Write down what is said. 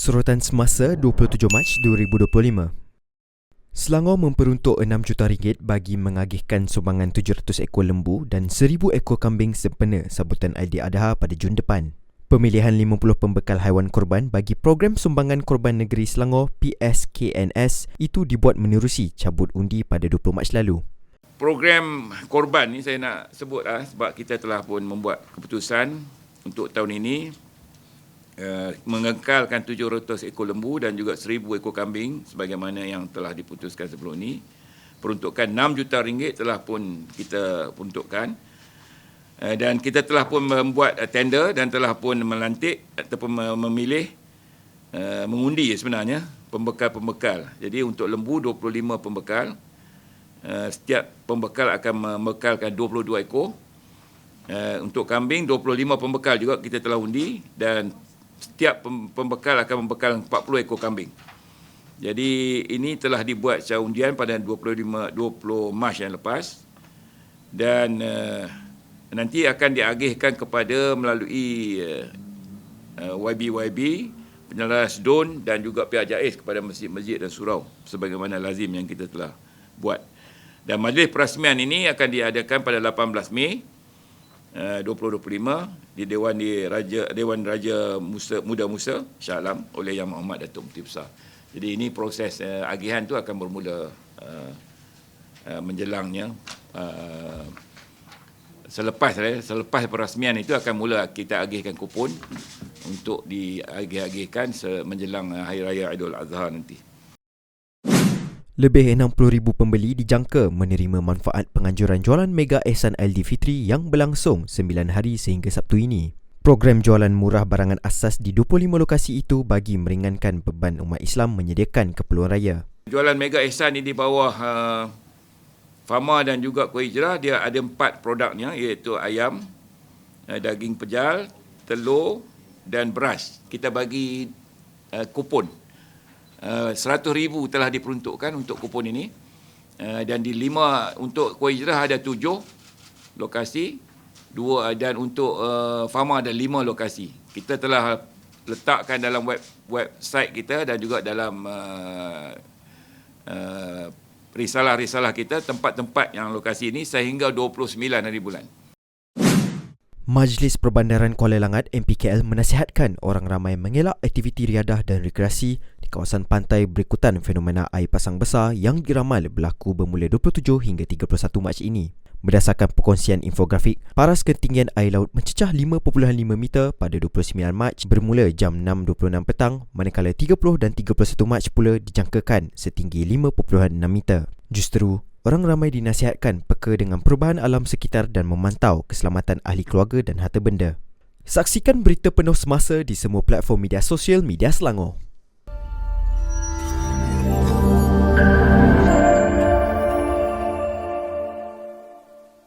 Sorotan semasa 27 Mac 2025 Selangor memperuntuk 6 juta ringgit bagi mengagihkan sumbangan 700 ekor lembu dan 1000 ekor kambing sempena sambutan Adha pada Jun depan. Pemilihan 50 pembekal haiwan korban bagi program sumbangan korban negeri Selangor PSKNS itu dibuat menerusi cabut undi pada 20 Mac lalu. Program korban ni saya nak sebut lah sebab kita telah pun membuat keputusan untuk tahun ini uh, mengekalkan 700 ekor lembu dan juga 1000 ekor kambing sebagaimana yang telah diputuskan sebelum ini. Peruntukan 6 juta ringgit telah pun kita peruntukkan. Uh, dan kita telah pun membuat uh, tender dan telah pun melantik ataupun memilih mengundi sebenarnya pembekal-pembekal. Jadi untuk lembu 25 pembekal. Setiap pembekal akan membekalkan 22 ekor. Untuk kambing 25 pembekal juga kita telah undi dan setiap pembekal akan membekal 40 ekor kambing. Jadi ini telah dibuat secara undian pada 25 20 Mac yang lepas dan uh, nanti akan diagihkan kepada melalui uh, uh, YB-YB penyelaras DON dan juga pihak JAIS kepada masjid-masjid dan surau sebagaimana lazim yang kita telah buat. Dan majlis perasmian ini akan diadakan pada 18 Mei 2025 eh, di Dewan di Raja Dewan Raja Musa, Muda Musa Shah Alam oleh Yang Muhammad Datuk Menteri Besar. Jadi ini proses uh, agihan tu akan bermula uh, uh, menjelangnya uh, selepas uh, selepas perasmian itu akan mula kita agihkan kupon untuk diagih-agihkan menjelang uh, Hari Raya Aidil Adha nanti. Lebih 60,000 pembeli dijangka menerima manfaat penganjuran jualan Mega Ehsan Aidilfitri yang berlangsung 9 hari sehingga Sabtu ini. Program jualan murah barangan asas di 25 lokasi itu bagi meringankan beban umat Islam menyediakan keperluan raya. Jualan Mega Ehsan ini di bawah uh, Fama dan juga Kuih Hijrah, dia ada empat produknya iaitu ayam, uh, daging pejal, telur dan beras. Kita bagi uh, kupon Uh, seratus ribu telah diperuntukkan untuk kupon ini. Uh, dan di lima untuk kuih hijrah ada tujuh lokasi. Dua dan untuk uh, Fama ada lima lokasi. Kita telah letakkan dalam web website kita dan juga dalam uh, uh, risalah-risalah kita tempat-tempat yang lokasi ini sehingga 29 hari bulan. Majlis Perbandaran Kuala Langat MPKL menasihatkan orang ramai mengelak aktiviti riadah dan rekreasi kawasan pantai berikutan fenomena air pasang besar yang diramal berlaku bermula 27 hingga 31 Mac ini. Berdasarkan perkongsian infografik, paras ketinggian air laut mencecah 5.5 meter pada 29 Mac bermula jam 6.26 petang manakala 30 dan 31 Mac pula dijangkakan setinggi 5.6 meter. Justru, Orang ramai dinasihatkan peka dengan perubahan alam sekitar dan memantau keselamatan ahli keluarga dan harta benda. Saksikan berita penuh semasa di semua platform media sosial Media Selangor.